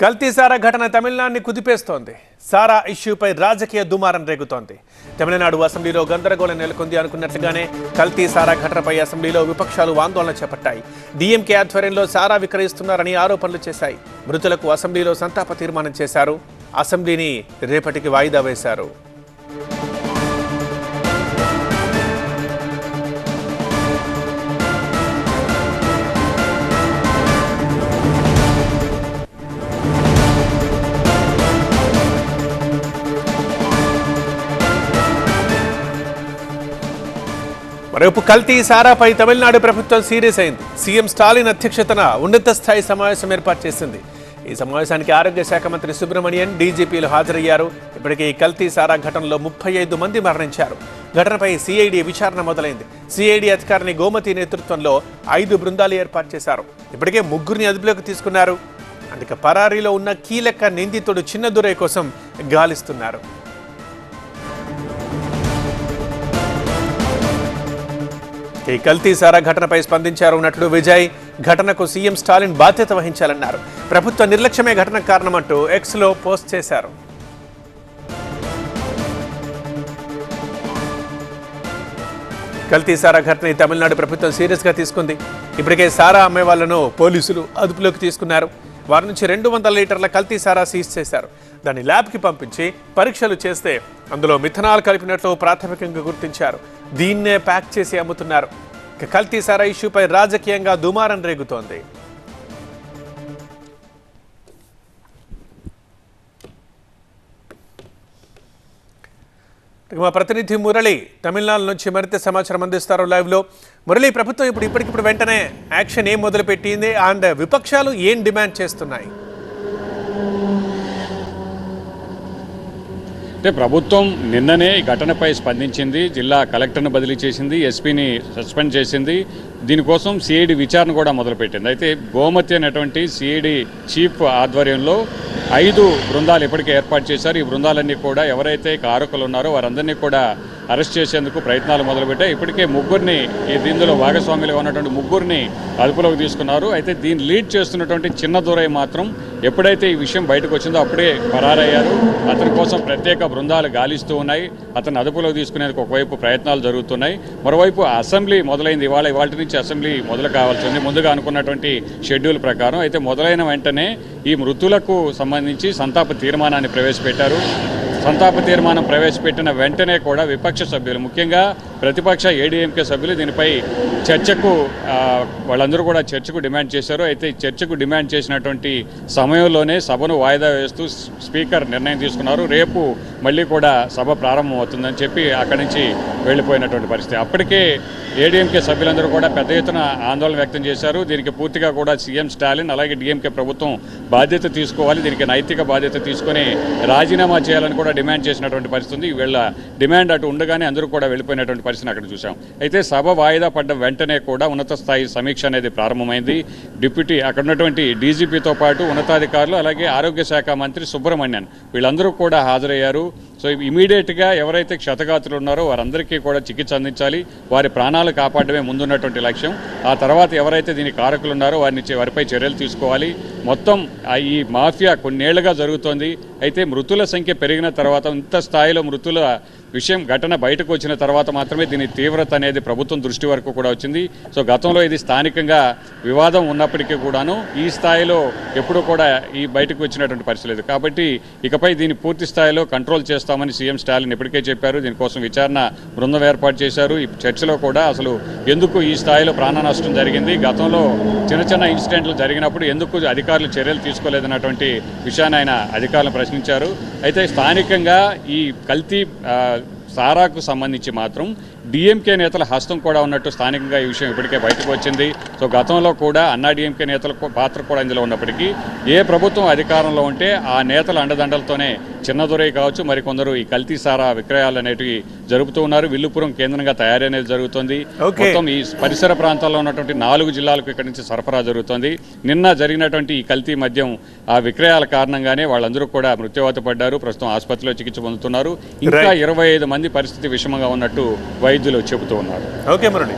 కల్తీ సారా ఘటన తమిళనాడుని కుదిపేస్తోంది. సారా ఇష్యూపై రాజకీయ దుమారం రేగుతోంది. తమిళనాడు అసెంబ్లీలో గందరగోళం నెలకొంది అనుకున్నట్లుగానే కల్తీ సారా ఘటనపై అసెంబ్లీలో విపక్షాలు ఆందోళన చేపట్టాయి. డీఎంకే ఆధ్వర్యంలో సారా విక్రయిస్తున్నారని ఆరోపణలు చేశాయి. మృతులకు అసెంబ్లీలో సంతాప తీర్మానం చేశారు. అసెంబ్లీని రేపటికి వాయిదా వేశారు. రేపు కల్తీ సారాపై తమిళనాడు ప్రభుత్వం సీరియస్ అయింది. సీఎం స్టాలిన్ అధ్యక్షతన ఉన్నత స్థాయి సమావేశం ఏర్పాటు చేసింది. ఈ సమావేశానికి ఆరోగ్య శాఖ మంత్రి సుబ్రహ్మణ్యన్ డీజీపీలు హాజరయ్యారు. ఇప్పటికే ఈ కల్తీ సారా ఘటనలో ముప్పై ఐదు మంది మరణించారు. ఘటనపై సిఐడి విచారణ మొదలైంది. సిఐడి అధికారిని గోమతి నేతృత్వంలో ఐదు బృందాలు ఏర్పాటు చేశారు. ఇప్పటికే ముగ్గురిని అదుపులోకి తీసుకున్నారు. అందుకే పరారీలో ఉన్న కీలక నిందితుడు చిన్నదురై కోసం గాలిస్తున్నారు. ఈ కల్తీసారా ఘటనపై స్పందించారు నటుడు విజయ్. ఘటనకు సీఎం స్టాలిన్ బాధ్యత వహించాలన్నారు. ప్రభుత్వ నిర్లక్ష్యమే ఘటనకు కారణమంటూ ఎక్స్లో పోస్ట్ చేశారు. కల్తీసారా ఘటన తమిళనాడు ప్రభుత్వం సీరియస్గా తీసుకుంది. ఇప్పటికే సారా అమ్మే వాళ్ళను పోలీసులు అదుపులోకి తీసుకున్నారు. వారి నుంచి రెండు వందల లీటర్ల కల్తీసారా సీజ్ చేశారు. దాన్ని ల్యాబ్కి పంపించి పరీక్షలు చేస్తే అందులో మిథనాల్ కలిపినట్లు ప్రాథమికంగా గుర్తించారు. దీన్నే ప్యాక్ చేసి అమ్ముతున్నారు. కల్తీ సారా ఇష్యూపై రాజకీయంగా దుమారం రేగుతోంది. మా ప్రతినిధి మురళి తమిళనాడు నుంచి మరింత సమాచారం అందిస్తారు లైవ్లో. మురళి ప్రభుత్వం ఇప్పుడు ఇప్పటికిప్పుడు వెంటనే యాక్షన్ ఏం మొదలుపెట్టింది? అండ్ విపక్షాలు ఏం డిమాండ్ చేస్తున్నాయి? అంటే ప్రభుత్వం నిన్ననే ఈ ఘటనపై స్పందించింది జిల్లా కలెక్టర్ను బదిలీ చేసింది ఎస్పీని సస్పెండ్ చేసింది. దీనికోసం సిఐడి విచారణ కూడా మొదలుపెట్టింది. అయితే గోమతి అనేటువంటి సిఐడి చీఫ్ ఆధ్వర్యంలో ఐదు బృందాలు ఇప్పటికే ఏర్పాటు చేశారు. ఈ బృందాలన్నీ కూడా ఎవరైతే కారకులు ఉన్నారో వారందరినీ కూడా అరెస్ట్ చేసేందుకు ప్రయత్నాలు మొదలుపెట్టాయి. ఇప్పటికే ముగ్గురిని ఈ దీనిలో భాగస్వాములుగా ఉన్నటువంటి ముగ్గురిని అదుపులోకి తీసుకున్నారు. అయితే దీన్ని లీడ్ చేస్తున్నటువంటి చిన్న దూరై మాత్రం ఎప్పుడైతే ఈ విషయం బయటకు వచ్చిందో అప్పుడే పరారయ్యారు. అతని కోసం ప్రత్యేక బృందాలు గాలిస్తూ ఉన్నాయి. అతను అదుపులోకి తీసుకునేందుకు ఒకవైపు ప్రయత్నాలు జరుగుతున్నాయి. మరోవైపు అసెంబ్లీ మొదలైంది. ఇవాళ ఇవాళ నుంచి అసెంబ్లీ మొదలు కావాల్సి ఉంది. ముందుగా అనుకున్నటువంటి షెడ్యూల్ ప్రకారం. అయితే మొదలైన వెంటనే ఈ మృతులకు సంబంధించి సంతాప తీర్మానాన్ని ప్రవేశపెట్టారు. సంతాప తీర్మానం ప్రవేశపెట్టిన వెంటనే కూడా విపక్ష సభ్యులు ముఖ్యంగా ప్రతిపక్ష ఏడీఎంకే సభ్యులు దీనిపై చర్చకు వాళ్ళందరూ కూడా చర్చకు డిమాండ్ చేశారు. అయితే చర్చకు డిమాండ్ చేసినటువంటి సమయంలోనే సభను వాయిదా వేస్తూ స్పీకర్ నిర్ణయం తీసుకున్నారు. రేపు మళ్ళీ కూడా సభ ప్రారంభం అవుతుందని చెప్పి అక్కడి నుంచి వెళ్ళిపోయినటువంటి పరిస్థితి. అప్పటికే ఏడీఎంకే సభ్యులందరూ కూడా పెద్ద ఎత్తున ఆందోళన వ్యక్తం చేశారు. దీనికి పూర్తిగా కూడా సీఎం స్టాలిన్ అలాగే డిఎంకే ప్రభుత్వం బాధ్యత తీసుకోవాలి. దీనికి నైతిక బాధ్యత తీసుకొని రాజీనామా చేయాలని కూడా డిమాండ్ చేసినటువంటి పరిస్థితి వీళ్ళ డిమాండ్ అటు ఉండగానే అందరూ కూడా వెళ్ళిపోయినటువంటి పరిస్థితిని అక్కడ చూసాం అయితే సభ వాయిదా పడ్డ వెంటనే కూడా ఉన్నత స్థాయి సమీక్ష అనేది ప్రారంభమైంది. డిప్యూటీ అక్కడ ఉన్నటువంటి డీజీపీతో పాటు ఉన్నతాధికారులు అలాగే ఆరోగ్య శాఖ మంత్రి సుబ్రహ్మణ్యన్ వీళ్ళందరూ కూడా హాజరయ్యారు. సో ఇమీడియట్గా ఎవరైతే క్షతగాతులు ఉన్నారో వారందరికీ కూడా చికిత్స అందించాలి. వారి ప్రాణాలు కాపాడమే ముందున్నటువంటి లక్ష్యం. ఆ తర్వాత ఎవరైతే దీని కారకులు ఉన్నారో వారిని వారిపై చర్యలు తీసుకోవాలి. మొత్తం ఆ ఈ మాఫియా కొన్నేళ్ళుగా జరుగుతోంది. అయితే మృతుల సంఖ్య పెరిగిన తర్వాత ఇంత స్థాయిలో మృతుల విషయం ఘటన బయటకు వచ్చిన తర్వాత మాత్రమే దీని తీవ్రత అనేది ప్రభుత్వం దృష్టి వరకు కూడా వచ్చింది. సో గతంలో ఇది స్థానికంగా వివాదం ఉన్నప్పటికీ కూడాను ఈ స్థాయిలో ఎప్పుడూ కూడా ఈ బయటకు వచ్చినటువంటి పరిస్థితి లేదు. కాబట్టి ఇకపై దీన్ని పూర్తి స్థాయిలో కంట్రోల్ చేస్తామని సీఎం స్టాలిన్ ఇప్పటికే చెప్పారు. దీనికోసం విచారణ బృందం ఏర్పాటు చేశారు. ఈ చర్చలో కూడా అసలు ఎందుకు ఈ స్థాయిలో ప్రాణ నష్టం జరిగింది? గతంలో చిన్న చిన్న ఇన్సిడెంట్లు జరిగినప్పుడు ఎందుకు అధికారులు చర్యలు తీసుకోలేదన్నటువంటి విషయాన్ని ఆయన అధికారులను ప్రశ్నించారు. అయితే స్థానికంగా ఈ కల్తీ సారాకు సంబంధించి మాత్రం డిఎంకే నేతల హస్తం కూడా ఉన్నట్టు స్థానికంగా ఈ విషయం ఇప్పటికే బయటకు వచ్చింది. సో గతంలో కూడా అన్నా డిఎంకే నేతల పాత్ర కూడా ఇందులో ఉన్నప్పటికీ ఏ ప్రభుత్వం అధికారంలో ఉంటే ఆ నేతల అండదండలతోనే చిన్నదొరై కావచ్చు మరికొందరు ఈ కల్తీ సారా విక్రయాలు అనేటివి జరుపుతూ ఉన్నారు. విల్లుపురం కేంద్రంగా తయారీ అనేది జరుగుతుంది. మొత్తం ఈ పరిసర ప్రాంతాల్లో ఉన్నటువంటి నాలుగు జిల్లాలకు ఇక్కడి నుంచి సరఫరా జరుగుతోంది. నిన్న జరిగినటువంటి ఈ కల్తీ మద్యం ఆ విక్రయాల కారణంగానే వాళ్ళందరూ కూడా మృత్యువాత పడ్డారు. ప్రస్తుతం ఆసుపత్రిలో చికిత్స పొందుతున్నారు. ఇంకా. ఇరవై ఐదు మంది పరిస్థితి విషమంగా ఉన్నట్టు వైద్యులు చెబుతూ ఉన్నారు. ఓకే మురళి.